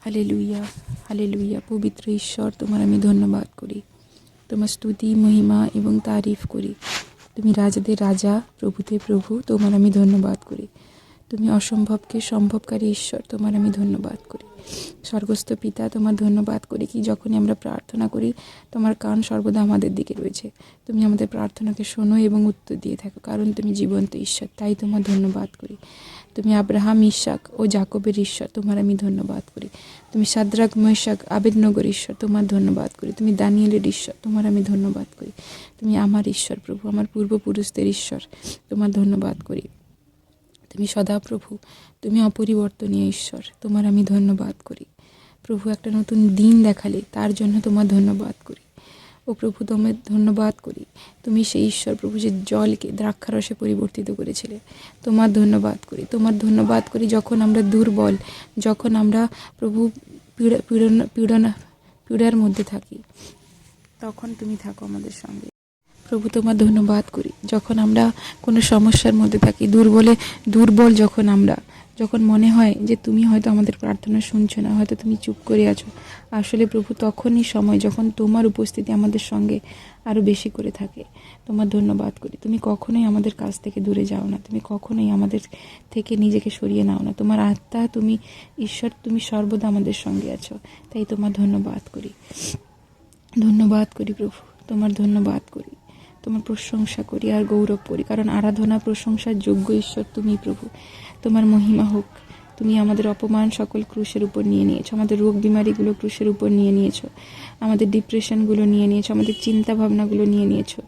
হালে লুইয়া হালে লুইয়া পবিত্র ঈশ্বর, তোমার আমি ধন্যবাদ করি। তোমার স্তুতি, মহিমা এবং তারিফ করি। তুমি রাজাদের রাজা, প্রভুতে প্রভু, তোমার আমি ধন্যবাদ করি। তুমি অসম্ভবকে সম্ভবকারী ঈশ্বর, তোমার আমি ধন্যবাদ করি। স্বর্গস্থ পিতা, তোমার ধন্যবাদ করি কি যখনই আমরা প্রার্থনা করি, তোমার কান সর্বদা আমাদের দিকে রয়েছে। তুমি আমাদের প্রার্থনাকে শোনো এবং উত্তর দিয়ে থাকো, কারণ তুমি জীবন্ত ঈশ্বর, তাই তোমার ধন্যবাদ করি। তুমি আব্রাহাম, ইশাক ও জাকবের ঈশ্বর, তোমার আমি ধন্যবাদ করি। তুমি সাদ্রাক, মৈশাক, আবেদনগর ঈশ্বর, তোমার ধন্যবাদ করি। তুমি দানিয়েলের ঈশ্বর, তোমার আমি ধন্যবাদ করি। তুমি আমার ঈশ্বর প্রভু, আমার পূর্বপুরুষদের ঈশ্বর, তোমার ধন্যবাদ করি। তুমি সদাপ্রভু, তুমি অপরিবর্তনীয় ঈশ্বর, তোমার আমি ধন্যবাদ করি। প্রভু, একটা নতুন দিন দেখালে, তার জন্য তোমার ধন্যবাদ করি। ও প্রভু তোমার ধন্যবাদ করি। তুমি সেই ঈশ্বর, প্রভু, যে জলকে দ্রাক্ষারসে পরিবর্তিত করেছিলে, তোমার ধন্যবাদ করি। তোমার ধন্যবাদ করি যখন আমরা দুর্বল, যখন আমরা প্রভু পীড়া, পীড়ন, পীড়না, পীড়ার মধ্যে থাকি, তখন তুমি থাকো আমাদের সঙ্গে। প্রভু তোমার ধন্যবাদ করি। যখন আমরা কোনো সমস্যার মধ্যে থাকি, দুর্বলে, দুর্বল যখন আমরা, যখন মনে হয় যে তুমি হয়তো আমাদের প্রার্থনা শুনছো না, হয়তো তুমি চুপ করে আছো, আসলে প্রভু তখনই সময়, যখন তোমার উপস্থিতি আমাদের সঙ্গে আরও বেশি করে থাকে, তোমার ধন্যবাদ করি। তুমি কখনোই আমাদের কাছ থেকে দূরে যাও না, তুমি কখনোই আমাদের থেকে নিজেকে সরিয়ে নাও না। তোমার আত্মা, তুমি ঈশ্বর, তুমি সর্বদা আমাদের সঙ্গে আছো, তাই তোমার ধন্যবাদ করি। ধন্যবাদ করি প্রভু, তোমার ধন্যবাদ করি। তোমার প্রশংসা করি আর গৌরব করি। কারণ আরাধনা প্রশংসার যোগ্য ঈশ্বর তুমি প্রভু। তোমার মহিমা হোক, তুমি আমাদের অপমান সকল ক্রুশের উপর নিয়ে নিয়েছো, আমাদের রোগ বিমারিগুলো ক্রুশের উপর নিয়ে নিয়েছো, আমাদের ডিপ্রেশনগুলো নিয়ে নিয়েছো, আমাদের চিন্তা ভাবনাগুলো নিয়ে নিয়েছো।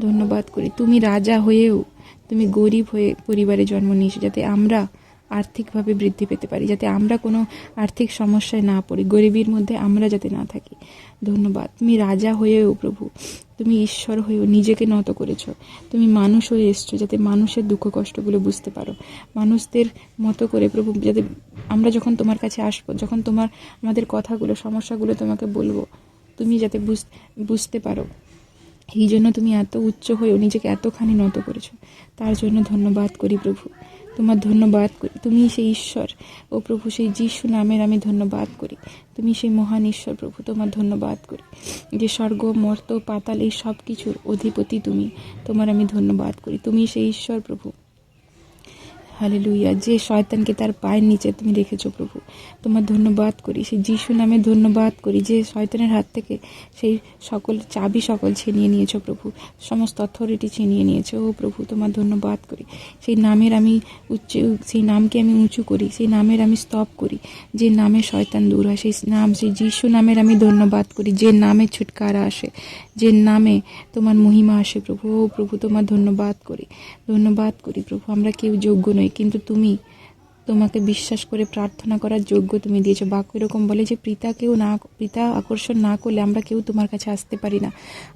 ধন্যবাদ করি। তুমি রাজা হয়েও, তুমি গরিব হয়ে পরিবারে জন্ম নিয়েছো, যাতে আমরা আর্থিকভাবে বৃদ্ধি পেতে পারি, যাতে আমরা কোনো আর্থিক সমস্যায় না পড়ি, গরিবের মধ্যে আমরা যাতে না থাকি। ধন্যবাদ। তুমি রাজা হয়েও প্রভু, তুমি ঈশ্বর হয়েও নিজেকে নত করেছ, তুমি মানুষ হয়ে এসছো, যাতে মানুষের দুঃখ কষ্টগুলো বুঝতে পারো। মানুষদের মতো করে প্রভু, যাতে আমরা যখন তোমার কাছে আসব, যখন তোমার, আমাদের কথাগুলো, সমস্যাগুলো তোমাকে বলব, তুমি যাতে বুঝ- বুঝতে পারো। এই জন্য তুমি এত উচ্চ হয়েও নিজেকে এতখানি নত করেছ। তার জন্য ধন্যবাদ করি প্রভু। তোমার ধন্যবাদ করি। তুমি সেই ঈশ্বর ও প্রভু সেই যিশু নামের আমি ধন্যবাদ করি। তুমি সেই মহান ঈশ্বর প্রভু, তোমার ধন্যবাদ করি। যে স্বর্গ, মর্ত, পাতাল এই সব কিছুর অধিপতি তুমি, তোমার আমি ধন্যবাদ করি। তুমি সেই ঈশ্বর প্রভু। হালেলুইয়া যে শয়তানকে তার পায়ের নিচে তুমি রেখেছো প্রভু। তোমার ধন্যবাদ করি, সেই যিশু নামে ধন্যবাদ করি, যে শয়তানের হাত থেকে সেই সকল চাবি সকল ছিনিয়ে নিয়েছো প্রভু, সমস্ত অথরিটি ছিনিয়ে নিয়েছো। ও প্রভু, তোমার ধন্যবাদ করি। সেই নামের আমি উচ্চ, সেই নামকে আমি উঁচু করি, সেই নামের আমি স্তব করি, যে নামে শয়তান দূর হয়, সেই নাম, সেই যিশু নামের আমি ধন্যবাদ করি, যে নামে ছুটকারা আসে, যে নামে তোমার মহিমা আসে প্রভু। ও প্রভু, তোমার ধন্যবাদ করি ধন্যবাদ করি প্রভু। আমরা কেউ যোগ্য নই। কিন্তু তুমি তোমাকে বিশ্বাস করে প্রার্থনা করার যোগ্য তুমি দিয়েছ। বাক্য এরকম বলে যে পিতাকেও না, পিতা আকর্ষণ না করলে আমরা কেউ তোমার কাছে আসতে পারি না।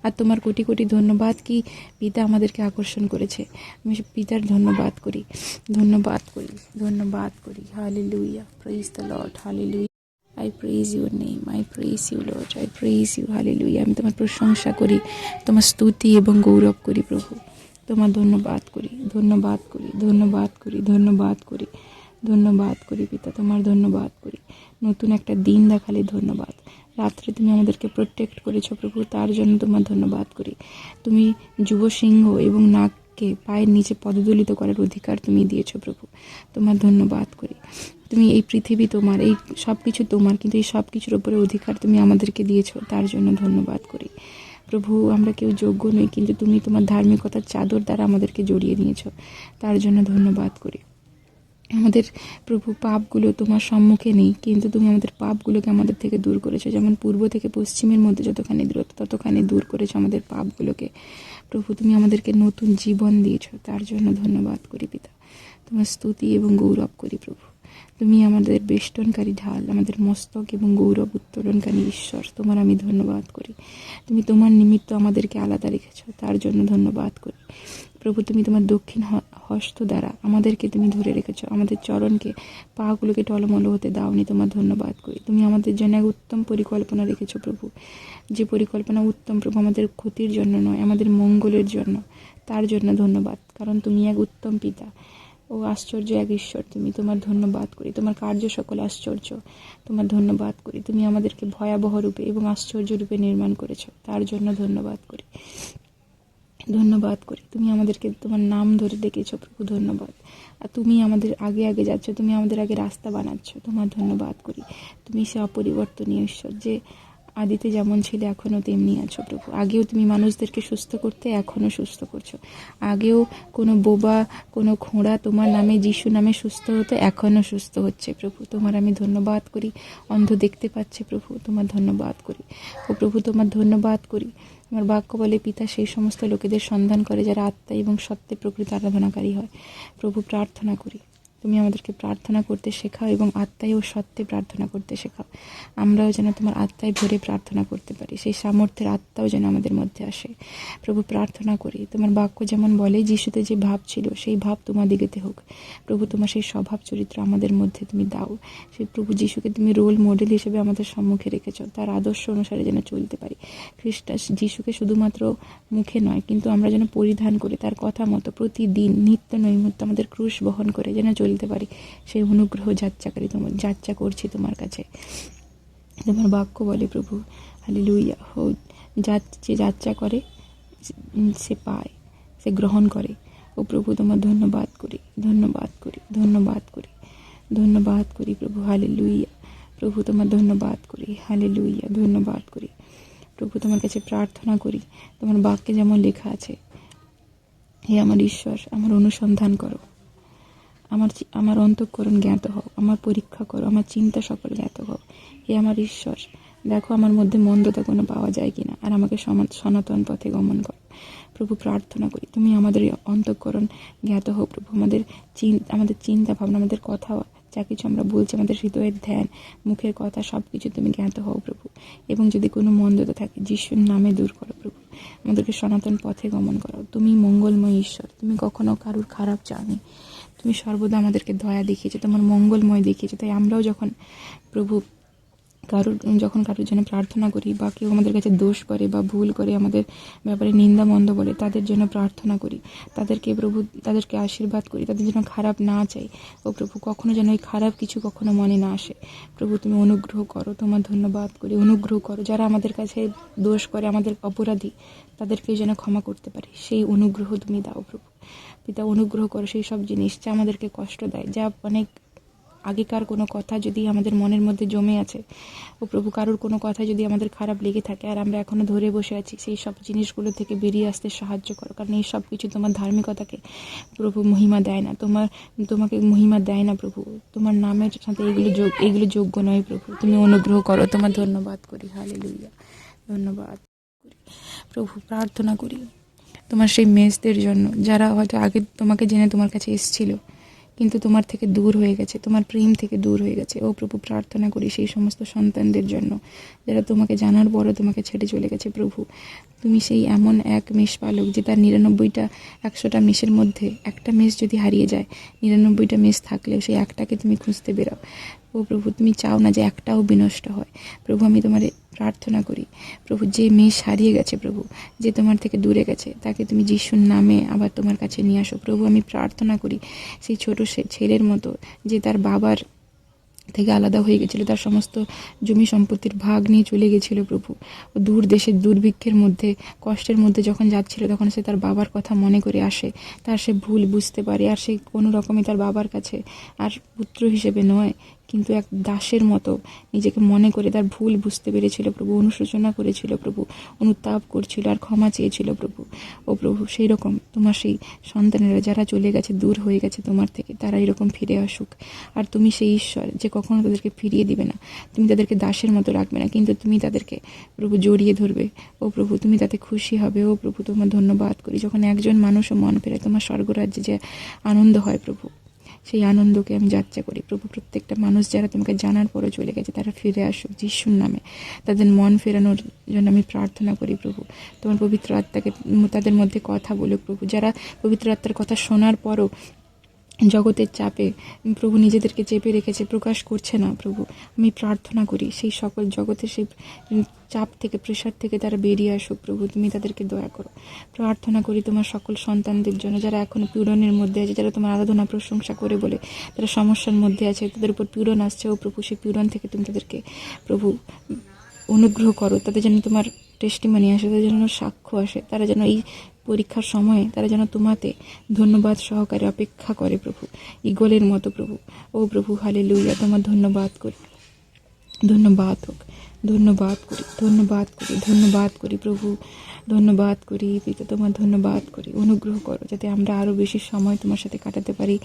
আর তোমার কোটি কোটি ধন্যবাদ কি পিতা আমাদেরকে আকর্ষণ করেছে? আমি পিতার ধন্যবাদ করি ধন্যবাদ করি ধন্যবাদ করি। Hallelujah praise the Lord holy I praise your name I praise you Lord I praise you hallelujah আমি তোমার প্রশংসা করি, তোমার স্তুতি এবং গৌরব করি, প্রভু। তোমার ধন্যবাদ করি ধন্যবাদ করি ধন্যবাদ করি ধন্যবাদ করি ধন্যবাদ করি পিতা, তোমার ধন্যবাদ করি। নতুন একটা দিন দেখালে ধন্যবাদ। রাত্রে তুমি আমাদেরকে প্রোটেক্ট করেছ প্রভু, তার জন্য তোমার ধন্যবাদ করি। তুমি যুব সিংহ এবং নাগকে পায়ের নিচে পদদলিত করার অধিকার তুমি দিয়েছ প্রভু, তোমার ধন্যবাদ করি। তুমি এই পৃথিবী তোমার, এই সব কিছু তোমার, কিন্তু এই সব কিছুর উপরে অধিকার তুমি আমাদেরকে দিয়েছ, তার জন্য ধন্যবাদ করি। প্রভু, আমরা কেউ যোগ্য নই, কিন্তু তুমি তোমার ধার্মিকতার চাদর দ্বারা আমাদেরকে জড়িয়ে নিয়েছ। তার জন্য ধন্যবাদ করি। আমাদের প্রভু, পাপগুলো তোমার সম্মুখে নেই, কিন্তু তুমি আমাদের পাপগুলোকে আমাদের থেকে দূর করেছ। যেমন পূর্ব থেকে পশ্চিমের মধ্যে যতখানি দূরত্ব ততখানি দূর করেছ আমাদের পাপগুলোকে। প্রভু, তুমি আমাদেরকে নতুন জীবন দিয়েছ। তার জন্য ধন্যবাদ করি, পিতা। তোমার স্তুতি এবং গৌরব করি প্রভু। তুমি আমাদের বেষ্টনকারী ঢাল, আমাদের মস্তক এবং গৌরব উত্তোলনকারী ঈশ্বর, তোমার আমি ধন্যবাদ করি। তুমি তোমার নিমিত্ত আমাদেরকে আলাদা রেখেছ, তার জন্য ধন্যবাদ করি। প্রভু, তুমি তোমার দক্ষিণ হস্ত দ্বারা আমাদেরকে তুমি ধরে রেখেছ, আমাদের চরণকে, পাগুলোকে টলমল হতে দাওনি, তোমার ধন্যবাদ করি। তুমি আমাদের জন্য এক উত্তম পরিকল্পনা রেখেছ প্রভু। যে পরিকল্পনা উত্তম প্রভু আমাদের ক্ষতির জন্য নয়, আমাদের মঙ্গলের জন্য, তার জন্য ধন্যবাদ। কারণ তুমি এক উত্তম পিতা। ও আশ্চর্য এক ঈশ্বর, তুমি তোমার ধন্যবাদ করি। তোমার কার্য সকল আশ্চর্য। তোমার ধন্যবাদ করি। তুমি আমাদেরকে ভয়াবহ রূপে এবং আশ্চর্য রূপে নির্মাণ করেছ। তার জন্য ধন্যবাদ করি। ধন্যবাদ করি। তুমি আমাদেরকে তোমার নাম ধরে ডেকেছো, প্রভু, ধন্যবাদ। আর তুমি আমাদের আগে আগে যাচ্ছ, তুমি আমাদের আগে রাস্তা বানাচ্ছ, তোমার ধন্যবাদ করি। তুমি সে অপরিবর্তনীয় ঈশ্বর, যে আদিতে যেমন ছিলে এখনও তেমনি আছো প্রভু। আগেও তুমি মানুষদেরকে সুস্থ করতে এখনও সুস্থ করছ। আগেও কোনো বোবা, কোনো খোঁড়া তোমার নামে, যিশু নামে সুস্থ হতো এখনও সুস্থ হচ্ছে প্রভু। তোমার আমি ধন্যবাদ করি। অন্ধ দেখতে পাচ্ছে প্রভু, তোমার ধন্যবাদ করি। ও প্রভু, তোমার ধন্যবাদ করি। আমার বাক্য বলে পিতা সেই সমস্ত লোকেদের সন্ধান করে, যারা আত্মা এবং সত্যে প্রকৃত আরাধনাকারী হয়। প্রভু, প্রার্থনা করি। তুমি আমাদেরকে প্রার্থনা করতে শেখাও এবং আত্মায় ও সত্যে প্রার্থনা করতে শেখাও। আমরাও যেন তোমার আত্মায় ভরে প্রার্থনা করতে পারি। সেই সামর্থ্যের আত্মাও যেন আমাদের মধ্যে আসে। প্রভু, প্রার্থনা করি। তোমার বাক্য যেমন বলে, যিশুতে যে ভাব ছিল, সেই ভাব তোমার দিকেতে হোক। প্রভু, তোমার সেই স্বভাব চরিত্র আমাদের মধ্যে তুমি দাও। সেই প্রভু যিশুকে তুমি রোল মডেল হিসেবে আমাদের সম্মুখে রেখেছ। তার আদর্শ অনুসারে যেন চলতে পারি। খ্রিস্টাস যিশুকে শুধুমাত্র মুখে নয়, কিন্তু আমরা যেন পরিধান করে তার কথা মতো প্রতিদিন নিত্য নৈমিত্য আমাদের ক্রুশ বহন করে যেন চলতে পারি। সেই অনুগ্রহ যাত্রাকারী তোমার যাত্রা করছি তোমার কাছে। তোমার বাক্য বলে, প্রভু। হালি লুইয়া হো যে যাত্রা করে, সে পায়। সে গ্রহণ করে। ও প্রভু, তোমার ধন্যবাদ করি। ধন্যবাদ করি। ধন্যবাদ করি। ধন্যবাদ করি, প্রভু। হালি লুইয়া প্রভু, তোমার ধন্যবাদ করি। হালি লুইয়া ধন্যবাদ করি। প্রভু, তোমার কাছে প্রার্থনা করি। তোমার বাক্যে যেমন লেখা আছে, হে আমার ঈশ্বর, আমার অনুসন্ধান করো। আমার আমার অন্তঃকরণ জ্ঞাত হও আমার পরীক্ষা করো, আমার চিন্তা সকল জ্ঞাত হও হে আমার ঈশ্বর, দেখো আমার মধ্যে মন্দতা কোনো পাওয়া যায় কিনা, আর আমাকে সনাতন পথে গমন করো। প্রভু, প্রার্থনা করি, তুমি আমাদের অন্তঃকরণ জ্ঞাত হও প্রভু। আমাদের চিন- আমাদের চিন্তা ভাবনা, আমাদের কথা, যা কিছু আমরা বলছি, আমাদের হৃদয়ের ধ্যান, মুখের কথা সব কিছু তুমি জ্ঞাত হও প্রভু। এবং যদি কোনো মন্দতা থাকে, যিশুর নামে দূর করো, প্রভু। আমাদেরকে সনাতন পথে গমন করো। তুমি মঙ্গলময় ঈশ্বর, তুমি কখনো কারুর খারাপ চাওনি। তুমি সর্বদা আমাদেরকে দয়া দেখিয়েছো, তোমার মঙ্গলময় দেখিয়েছো। তাই আমরাও যখন প্রভু কারোর, যখন কারোর জন্য প্রার্থনা করি বা কেউ আমাদের কাছে দোষ করে বা ভুল করে আমাদের ব্যাপারে নিন্দা মন্দ বলে, তাদের জন্য প্রার্থনা করি। তাদেরকে প্রভু, তাদেরকে আশীর্বাদ করি, তাদের জন্য খারাপ না চাই। ও প্রভু, কখনো যেন ওই খারাপ কিছু কখনো মনে না আসে। প্রভু, তুমি অনুগ্রহ করো, তোমার ধন্যবাদ করি, অনুগ্রহ করো। যারা আমাদের কাছে দোষ করে, আমাদের অপরাধী তাদেরকে যেন ক্ষমা করতে পারি। সেই অনুগ্রহ তুমি দাও প্রভু। পিতা অনুগ্রহ করো সেই সব জিনিস যা আমাদেরকে কষ্ট দেয়, যা অনেক আগেকার কোনো কথা যদি আমাদের মনের মধ্যে জমে আছে ও প্রভু কারোর কোনো কথা যদি আমাদের খারাপ লেগে থাকে আর আমরা এখনও ধরে বসে আছি, সেই সব জিনিসগুলো থেকে বেরিয়ে আসতে সাহায্য করো। কারণ এই সব কিছু তোমার ধার্মিকতাকে প্রভু মহিমা দেয় না, তোমার, তোমাকে মহিমা দেয় না প্রভু। তোমার নামের সাথে এগুলো যোগ, এগুলো যোগ্য নয় প্রভু। তুমি অনুগ্রহ করো, তোমার ধন্যবাদ করি। হালে লুইয়া ধন্যবাদ করি। প্রভু প্রার্থনা করি। তোমার সেই মেসদের জন্য, যারা হয়তো আগে তোমাকে জেনে তোমার কাছে এসেছিল, কিন্তু তোমার থেকে দূর হয়ে গেছে, তোমার প্রেম থেকে দূর হয়ে গেছে। ও প্রভু, প্রার্থনা করি সেই সমস্ত সন্তানদের জন্য, যারা তোমাকে জানার পরও তোমাকে ছেড়ে চলে গেছে। প্রভু, তুমি সেই এমন এক মেষ পালক যে তার নিরানব্বইটা, একশোটা মেষের মধ্যে একটা মেষ যদি হারিয়ে যায়, নিরানব্বইটা মেষ থাকলেও সেই একটাকে তুমি খুঁজতে বেরাও ও প্রভু, তুমি চাও না যে একটাও বিনষ্ট হয়। প্রভু, আমি তোমার প্রার্থনা করি, প্রভু, যে মেয়ে হারিয়ে গেছে প্রভু, যে তোমার থেকে দূরে গেছে, তাকে তুমি যিশুর নামে আবার তোমার কাছে নিয়ে আসো। প্রভু, আমি প্রার্থনা করি, সেই ছোটো ছেলের মতো যে তার বাবার থেকে আলাদা হয়ে গেছিল, তার সমস্ত জমি সম্পত্তির ভাগ নিয়ে চলে গেছিল প্রভু। দূর দেশের দুর্ভিক্ষের মধ্যে, কষ্টের মধ্যে যখন যাচ্ছিল, তখন সে তার বাবার কথা মনে করে আসে। তার সে ভুল বুঝতে পারে, আর সে কোনো রকমে তার বাবার কাছে আর পুত্র হিসেবে নয়। কিন্তু এক দাসের মতো নিজেকে মনে করে তার ভুল বুঝতে পেরেছিল প্রভু, অনুশোচনা করেছিল প্রভু, অনুতাপ করছিল আর ক্ষমা চেয়েছিল প্রভু। ও প্রভু সেই রকম তোমার সেই সন্তানেরা যারা চলে গেছে, দূর হয়ে গেছে তোমার থেকে, তারা এরকম ফিরে আসুক। আর তুমি সেই ঈশ্বর যে কখনো তাদেরকে ফিরিয়ে দিবে না। তুমি তাদেরকে দাসের মতো রাখবে না, কিন্তু তুমি তাদেরকে প্রভু জড়িয়ে ধরবে। ও প্রভু, তুমি তাতে খুশি হবে। ও প্রভু, তোমার ধন্যবাদ করি। যখন একজন মানুষও মন ফেরে, তোমার স্বর্গরাজ্যে যে আনন্দ হয় প্রভু। সেই আনন্দকে আমি যাত্রা করি। প্রভু, প্রত্যেকটা মানুষ যারা তোমাকে জানার পরে চলে গেছে, তারা ফিরে আসুক যিশুর নামে। তাদের মন ফেরানোর জন্য আমি প্রার্থনা করি প্রভু। তোমার পবিত্র আত্মাকে তাদের মধ্যে কথা বলুক প্রভু। যারা পবিত্র আত্মার কথা শোনার পরও জগতের চাপে প্রভু নিজেদেরকে চেপে রেখেছে, প্রকাশ করছে না প্রভু। আমি প্রার্থনা করি সেই সকল জগতের সেই চাপ থেকে, প্রেশার থেকে তারা বেরিয়ে আসুক প্রভু। তুমি তাদেরকে দয়া করো। প্রার্থনা করি তোমার সকল সন্তানদের জন্য, যারা এখনও পীড়নের মধ্যে আছে, যারা তোমার আরাধনা, প্রশংসা করে বলে তারা সমস্যার মধ্যে আছে, তাদের উপর পীড়ন আসছে। ও প্রভু, সেই পীড়ন থেকে তুমি তাদেরকে প্রভু অনুগ্রহ করো। তাদের যেন তোমার টেস্টিমানি আসে, তাদের যেন সাক্ষ্য আসে, তারা যেন এই পরীক্ষার সময়ে তারা যেন তোমাতে ধন্যবাদ সহকারে অপেক্ষা করে প্রভু। ইগলের মতো প্রভু। ও প্রভু হালে লুইয়া তোমার ধন্যবাদ করি। ধন্যবাদ হোক। ধন্যবাদ করি। ধন্যবাদ করি। ধন্যবাদ করি প্রভু। ধন্যবাদ করি পিতা, তোমার ধন্যবাদ করি। অনুগ্রহ করো যাতে আমরা আরও বেশি সময় তোমার সাথে কাটাতে পারি,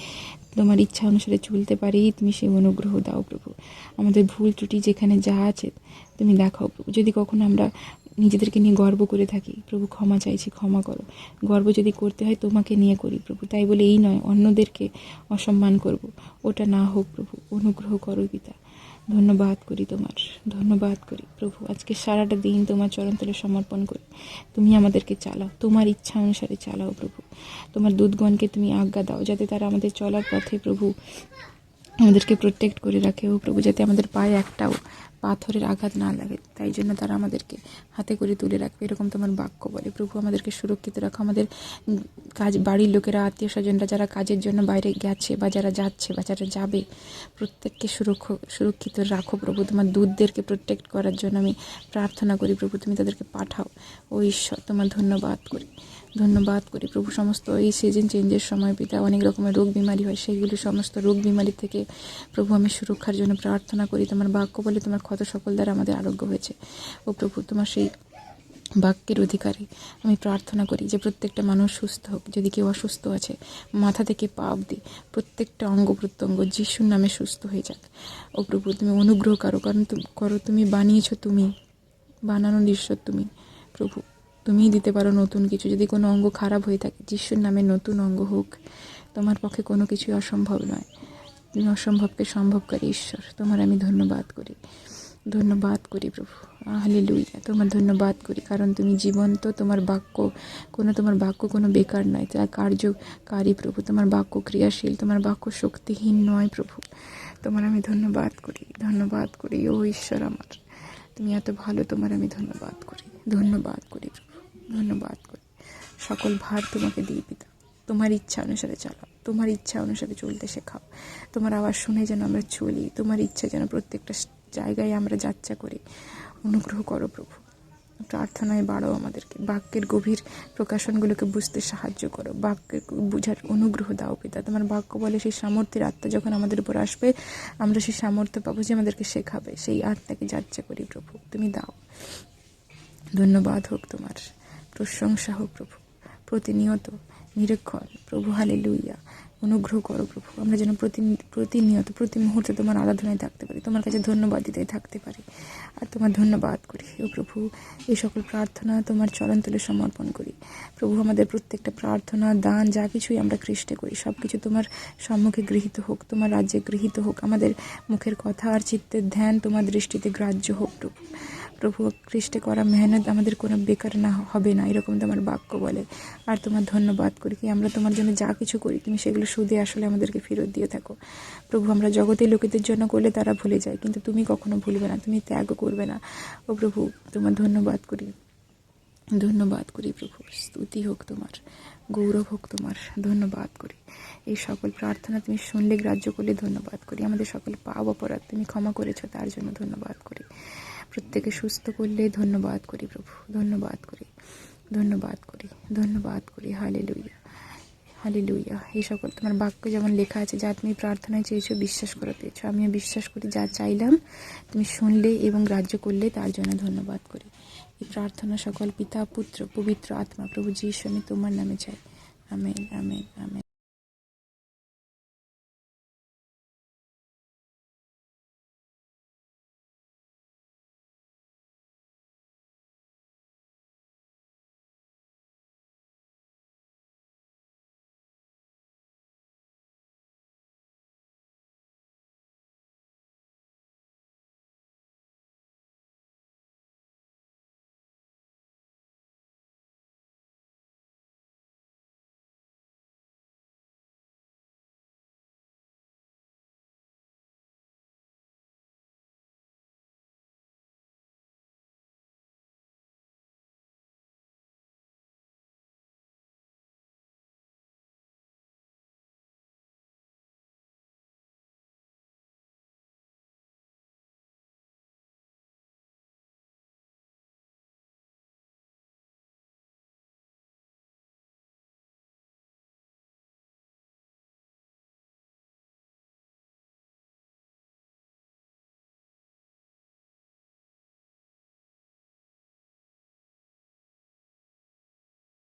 তোমার ইচ্ছা অনুসারে চলতে পারি। তুমি সেই অনুগ্রহ দাও প্রভু। আমাদের ভুল ত্রুটি যেখানে যা আছে, তুমি দেখাও প্রভু। যদি কখনো আমরা নিজেদেরকে নিয়ে গর্ব করে থাকি। প্রভু ক্ষমা চাইছি, ক্ষমা করো। গর্ব যদি করতে হয়, তোমাকে নিয়ে করি প্রভু। তাই বলে এই নয়, অন্যদেরকে অসম্মান করব। ওটা না হোক প্রভু, অনুগ্রহ করো পিতা। ধন্যবাদ করি তোমার, ধন্যবাদ করি প্রভু। আজকে সারাটা দিন তোমার চরণতলে সমর্পণ করি। তুমি আমাদেরকে চালাও, তোমার ইচ্ছা অনুসারে চালাও প্রভু। তোমার দুধগণকে তুমি আজ্ঞা দাও, যাতে তারা আমাদের চলার পথে প্রভু আমাদেরকে প্রোটেক্ট করে রাখে। ও প্রভু, যাতে আমাদের পায়ে একটাও পাথরের আঘাত না লাগে, তাই জন্য তারা আমাদেরকে হাতে করে তুলে রাখবে। এরকম তোমার বাক্য বলে। প্রভু, আমাদেরকে সুরক্ষিত রাখো। আমাদের কাজ, বাড়ির লোকেরা, আত্মীয় স্বজনরা যারা কাজের জন্য বাইরে গেছে বা যারা যাচ্ছে বা যারা যাবে, প্রত্যেককে সুরক্ষ, সুরক্ষিত রাখো প্রভু। তোমার দুধদেরকে প্রোটেক্ট করার জন্য আমি প্রার্থনা করি প্রভু। তুমি তাদেরকে পাঠাও। ও ঈশ্বর, তোমার ধন্যবাদ করি। ধন্যবাদ করি। প্রভু, সমস্ত এই সিজন চেঞ্জের সময় পিতা অনেক রকমের রোগ বিমারি হয়, সেইগুলি সমস্ত রোগ বিমারি থেকে প্রভু, আমি সুরক্ষার জন্য প্রার্থনা করি। তোমার বাক্য বলে তোমার ক্ষত সকল দ্বারা আমাদের আরোগ্য হয়েছে। ও প্রভু, তোমার সেই বাক্যের অধিকারে, আমি প্রার্থনা করি যে প্রত্যেকটা মানুষ সুস্থ হোক, যদি কেউ অসুস্থ আছে, মাথা থেকে পা অবধি প্রত্যেকটা অঙ্গ প্রত্যঙ্গ যিশুর নামে সুস্থ হয়ে যাক। ও প্রভু, তুমি অনুগ্রহ করো, কারণ করো, তুমি বানিয়েছো তুমি, বানানোর ঈশ্বর তুমি, প্রভু। তুমিই দিতে পারো নতুন কিছু। যদি কোনো অঙ্গ খারাপ হয়ে থাকে, যিশুর নামে নতুন অঙ্গ হোক, তোমার পক্ষে কোনো কিছুই অসম্ভব নয়। তুমি অসম্ভবকে সম্ভবকারী ঈশ্বর। তোমার আমি ধন্যবাদ করি। ধন্যবাদ করি প্রভু। আহলে লুইয়া তোমার ধন্যবাদ করি, কারণ তুমি জীবন্ত, তোমার বাক্য, কোনো তোমার বাক্য কোনো বেকার নয়। তা কার্যকারী প্রভু। তোমার বাক্য ক্রিয়াশীল, তোমার বাক্য শক্তিহীন নয় প্রভু। তোমার আমি ধন্যবাদ করি। ধন্যবাদ করি, ও ঈশ্বর আমার। তুমি এত ভালো, তোমার আমি ধন্যবাদ করি। ধন্যবাদ করি প্রভু। ধন্যবাদ করি। সকল ভার তোমাকে দিই পিতা তোমার ইচ্ছা অনুসারে চালাও তোমার ইচ্ছা অনুসারে চলতে শেখাও। তোমার আওয়াজ শুনে যেন আমরা চলি। তোমার ইচ্ছা যেন প্রত্যেকটা জায়গায় আমরা যাত্রা করি। অনুগ্রহ করো প্রভু। প্রার্থনায় বাড়াও আমাদেরকে। বাক্যের গভীর প্রকাশনগুলোকে বুঝতে সাহায্য করো। বাক্যের বুঝার অনুগ্রহ দাও পিতা। তোমার বাক্য বলে সেই সামর্থ্যের আত্মা যখন আমাদের উপর আসবে, আমরা সেই সামর্থ্য পাবো যে আমাদেরকে শেখাবে। সেই আত্মাকে যাত্রা করি প্রভু। তুমি দাও। ধন্যবাদ হোক তোমার। প্রশংসা হোক প্রভু। প্রতিনিয়ত নিরীক্ষণ। প্রভু হালে লুইয়া অনুগ্রহ করো প্রভু। আমরা যেন প্রতি প্রতিনিয়ত, প্রতি মুহূর্তে তোমার আরাধনায় থাকতে পারি। তোমার কাছে ধন্যবাদ দিতে থাকতে পারি। আর তোমার ধন্যবাদ করি। ও প্রভু, এই সকল প্রার্থনা তোমার চরণ তুলে সমর্পণ করি। প্রভু, আমাদের প্রত্যেকটা প্রার্থনা, দান, যা কিছুই আমরা খ্রিস্টে করি সব কিছু তোমার সম্মুখে গৃহীত হোক, তোমার রাজ্যে গৃহীত হোক। আমাদের মুখের কথা আর চিত্তের ধ্যান তোমার দৃষ্টিতে গ্রাহ্য হোক প্রভু। প্রভু খ্রিস্টে করা মেহনত আমাদের কোনো বেকার না হবে না, এরকম তোমার বাক্য বলে। আর তোমার ধন্যবাদ করি কি, আমরা তোমার জন্য যা কিছু করি, তুমি সেগুলো সুদে আসলে আমাদেরকে ফেরত দিয়ে থাকো। প্রভু, আমরা জগতের লোকেদের জন্য করলে তারা ভুলে যায়, কিন্তু তুমি কখনো ভুলবে না, তুমি ত্যাগও করবে না। ও প্রভু, তোমার ধন্যবাদ করি। ধন্যবাদ করি প্রভু, স্তুতি হোক তোমার, গৌরব হোক তোমার, ধন্যবাদ করি। এই সকল প্রার্থনা তুমি শুনলে, গ্রাহ্য করলে ধন্যবাদ করি। আমাদের সকল পাপ অপরাধ তুমি ক্ষমা করেছ, তার জন্য ধন্যবাদ করি। প্রত্যেকে সুস্থ করলে ধন্যবাদ করি প্রভু, ধন্যবাদ করি ধন্যবাদ করি ধন্যবাদ করি হালে লুইয়া হালে লুইয়া এই সকল তোমার বাক্য যেমন লেখা আছে, যা তুমি প্রার্থনায় চেয়েছো, বিশ্বাস করে পেয়েছ। আমিও বিশ্বাস করি, যা চাইলাম তুমি শুনলে এবং গ্রাহ্য করলে, তার জন্য ধন্যবাদ করি। এই প্রার্থনা সকল পিতা, পুত্র, পবিত্র আত্মা, প্রভু যিশু, আমি তোমার নামে চাই। Amen amen amen.